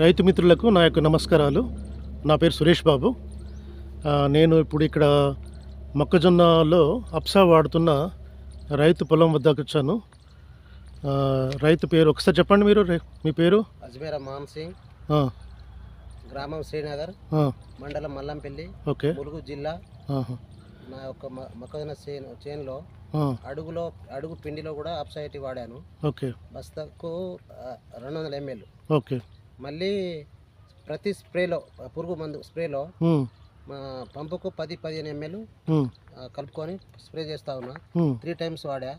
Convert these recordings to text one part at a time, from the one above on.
రైతు మిత్రులకు నా యొక్క నమస్కారాలు. నా పేరు సురేష్ బాబు. నేను ఇప్పుడు ఇక్కడ మొక్కజొన్నలో అప్సా వాడుతున్న రైతు పొలం వద్దకు వచ్చాను. రైతు పేరు ఒకసారి చెప్పండి మీరు మీ పేరు? అజ్మీరా మాన్ సింగ్. గ్రామం శ్రీనగర్. మండలం మల్లంపల్లి. ఓకే. ములుగు జిల్లా. నా యొక్క మొక్కజొన్న చేను చేనులో అడుగులో అడుగు పిండిలో కూడా అప్సైటీ వాడాను. ఓకే. బస్తాకు రెండు వందల ఎంఎల్. ఓకే. మళ్ళీ ప్రతి స్ప్రేలో పురుగు మందు స్ప్రేలో మా పంపుకు పది పదిహేను ఎంఎల్ కలుపుకొని స్ప్రే చేస్తా ఉన్నా. త్రీ టైమ్స్ వాడా.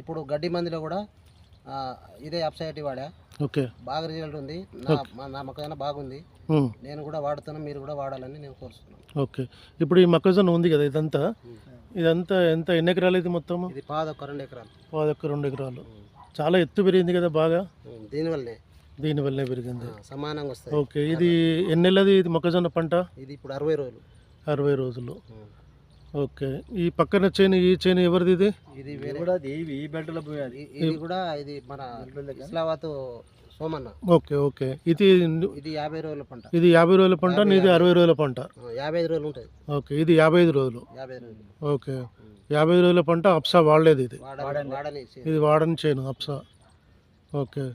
ఇప్పుడు గడ్డి మందులో కూడా ఇదే అప్సైటీ వాడా. ఓకే. బాగా రిజల్ట్ ఉంది. నా నా మొక్కజొన్న బాగుంది. నేను కూడా వాడుతాను మీరు కూడా వాడాలని నేను కోరుతున్నాను ఓకే. ఇప్పుడు ఈ మొక్కజొన్న ఉంది కదా ఇదంతా? ఇదంతా ఎంత ఎన్ని ఎకరాలు ఇది మొత్తము ఇది పాద ఒక రెండు ఎకరాలు. పాదొక్క రెండు ఎకరాలు. చాలా ఎత్తు పెరిగింది కదా బాగా? ఉమ్, దీనివల్లనే దీనివల్లే పెరిగింది. సమానంగా వస్తాయి. ఓకే ఇది ఎన్ని నెలది ఇది మొక్కజొన్న పంట? ఇది ఇప్పుడు అరవై రోజులు. అరవై రోజులు. ఓకే ఈ పక్కన చేను ఈ చేను ఎవరిది ఇది? ఇది కూడా ఈ ఇ- ఇది కూడా ఇది మన ఇస్లావాత్ సోమన్న. Okay okay. ఇది ఇది యాభై రోజుల పంట. ఇది యాభై రోజుల పంట ఇది అరవై రోజుల పంట. యాభై ఐదు రోజులు ఉంటుంది. ఓకే ఇది యాభై ఐదు రోజులు. యాభై ఐదు రోజులు. ఓకే యాభై రోజుల పంట అప్సా వాడలేదు ఇది. ఇది వాడని చేను అప్సా. ఓకే.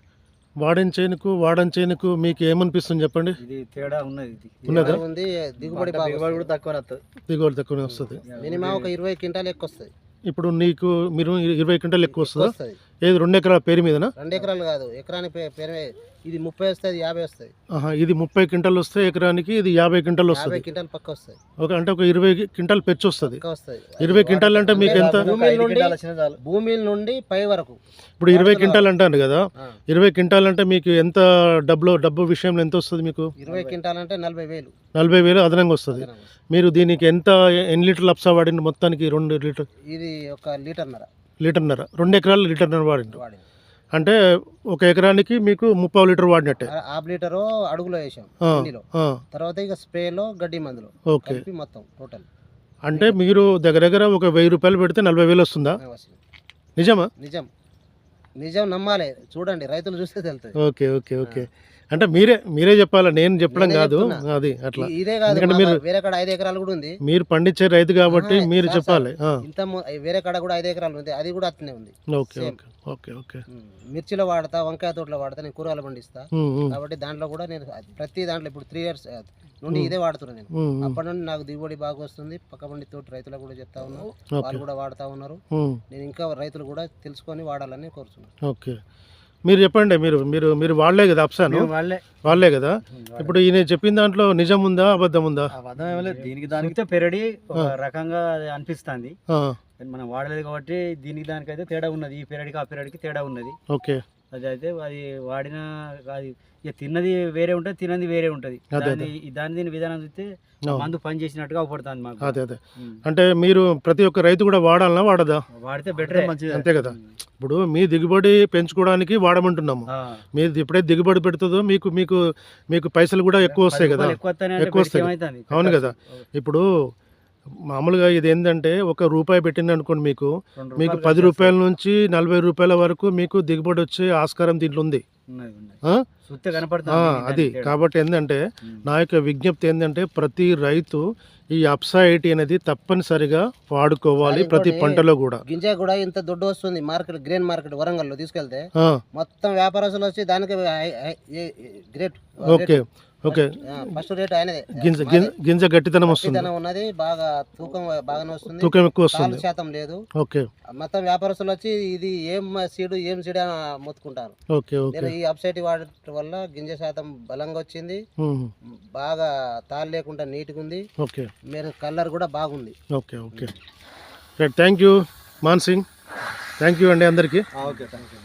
వాడని చేనుకు వాడని చేనుకు మీకు ఏమనిపిస్తుంది చెప్పండి? ఇది తేడా ఉన్నది ఇది. ఉన్నదా? ఉంది దిగుబడి బాగా దిగుబడి కూడా తక్కువ వస్తుంది దిగుబడి తక్కువనే వస్తుంది. మినిమం ఒక ఇరవై క్వింటాలు ఎక్కువ వస్తుంది. ఇప్పుడు నీకు మీరు ఇరవై క్వింటాల్ ఎక్కువ వస్తుందా? వస్తుంది. ఏది రెండు ఎకరాల పేరు మీదనా? రెండు ఎకరాలు కాదు. ఎకరానికి పే- పేరు ఇది ముప్పై వస్తుంది యాభై వస్తుంది. ఆహా, ఇది ముప్పై క్వింటాల్ వస్తే ఎకరానికి ఇది యాభై క్వింటాల్ యాభై వస్తుంది క్వింటాల్ పక్క వస్తుంది. ఒక అంటే ఒక ఇరవై క్వింటాల్ పెచ్చు వస్తుంది. పక్క వస్తుంది. ఇరవై క్వింటాల్ అంటే మీకు ఎంత? భూమి నుండి భూమి నుండి పై వరకు. ఇప్పుడు ఇరవై క్వింటాల్ అంటాను కదా. ఆ, ఇరవై క్వింటాల్ అంటే మీకు ఎంత డబ్బులో డబ్బు విషయంలో ఎంత వస్తుంది మీకు? ఇరవై క్వింటాల్ అంటే నలభై వేలు. నలభై వేలు అదనంగా వస్తుంది. మీరు దీనికి ఎంత ఎన్ని లీటర్లు అప్సా వాడింది మొత్తానికి రెండు లీటర్ ఇది ఒక లీటర్న్నర. లీటర్న్నర రెండు ఎకరాలు లీటర్న్నర వాడిండు. వాడింది అంటే ఒక ఎకరానికి మీకు ముప్పై లీటర్ వాడినట్టే. హాఫ్ లీటరు అడుగులో వేసాం ఆ, పిండిలో. ఆ, తర్వాత ఇక స్ప్రేలో గడ్డి మందులో ఓకే. కలిపి మొత్తం టోటల్. అంటే మీరు దగ్గర దగ్గర ఒక వెయ్యి రూపాయలు పెడితే నలభై వేలు వస్తుందా? నిజమా? నిజం. నిజం నమ్మాలి. చూడండి రైతులు చూస్తే తెలుస్తుంది. Okay okay okay. అంటే మీరే మీరే చెప్పాలా? నేను చెప్పడం కాదు. అది అట్లా. ఇదే కాదు ఎందుకంటే మీరు- వేరే కాడ ఐదు ఎకరాలు కూడా ఉంది. మీరు పండించే రైతు కాబట్టి మీరు చెప్పాలి. ఆ, ఇంత మొ- వేరే కాడ కూడా ఐదు ఎకరాలు ఉంది. అది కూడా అట్లనే ఉంది. ఓకే. Okay okay okay. ఉమ్. మిర్చిలో వాడతా వంకాయ తోటలో వాడతా నేను కూరగాయలు పండిస్తా. ఉమ్, ఉమ్, కాబట్టి దాంట్లో కూడా నేను ప్రతి దాంట్లో ఇప్పుడు త్రీ ఇయర్స్ నుండి ఇదే వాడుతున్నాను నేను. ఉమ్, ఉమ్, అప్పటి నుండి నాకు దిగుబడి బాగా వస్తుంది. పక్క పండి తోటి రైతులకు కూడా చెప్తా ఉన్నాను వాళ్ళు కూడా వాడుతా ఉన్నారు. ఉమ్, నేను ఇంకా రైతులు కూడా తెలుసుకొని వాడాలని కోరుతున్నాను ఓకే. మీరు చెప్పండి మీరు మీరు మీరు వాడలే కదా అప్సాను వాళ్ళే. వాడలే కదా? ఇప్పుడు ఈయన చెప్పిన దాంట్లో నిజం ఉందా అబద్ధం ఉందా? అబద్ధం ఏమీ లేదు. దీనికి దానికి పెరడి ఒక రకంగా అనిపిస్తుంది. మనం వాడలేదు కాబట్టి దీనికి దానికైతే తేడా ఉన్నది. ఈ పెరడికి ఆ పెరడికి తేడా ఉన్నది. ఓకే. అది అయితే అది వాడిన అది ఇక తిన్నది వేరే ఉంటుంది తినది వేరే ఉంటుంది. దాని దాని దీని విధానం చూస్తే మందు పని చేసినట్టుగా అవపడుతుంది మాకు. అదే అదే. అంటే మీరు ప్రతి ఒక్క రైతు కూడా వాడాలనా వాడదా? వాడితే బెటర్. మంచిది. అంతే కదా. ఇప్పుడు మీ దిగుబడి పెంచుకోవడానికి వాడమంటున్నాము. మీరు ఎప్పుడైతే దిగుబడి పెడుతుందో మీకు మీకు మీకు పైసలు కూడా ఎక్కువ వస్తాయి కదా. ఎక్కువ వస్తాయి? అవును కదా. ఇప్పుడు మామూలుగా ఇది ఏంటంటే ఒక రూపాయి పెట్టింది అనుకోండి మీకు. మీకు పది రూపాయల నుంచి నలభై రూపాయల వరకు మీకు దిగుబడి వచ్చే ఆస్కారం దీంట్లో ఉంది. అది. కాబట్టి ఏంటంటే. నా యొక్క విజ్ఞప్తి ఏంటంటే ప్రతి రైతు ఈ అప్సా ఎయిటీ అనేది తప్పనిసరిగా వాడుకోవాలి ప్రతి పంటలో కూడా. గింజ కూడా ఇంత దొడ్డు వస్తుంది మార్కెట్ గ్రెయిన్ మార్కెట్ వరంగల్లో తీసుకెళ్తే మొత్తం వ్యాపారస్తులు వచ్చి దానికి great okay. Okay. First rate ఆయనదే. గింజ గింజ గట్టితనం వస్తుంది. ఉన్నది బాగా తూకం బాగానే వస్తుంది. తూకం ఎక్కువ వస్తుంది. శాతం లేదు. ఓకే. మొత్తం వ్యాపారస్తులు వచ్చి ఇది ఏం సీడు ఏం సీడ్ అని మొత్తుకుంటారు. Okay okay. ఈ అప్సైట్ వాడటం వల్ల గింజ శాతం బలంగా వచ్చింది. బాగా తాళ్ళు లేకుండా నీట్గా ఉంది. ఓకే. మీరు కలర్ కూడా బాగుంది. Okay okay. Thank you Mansingh thank you అండి అందరికీ. Okay thank you.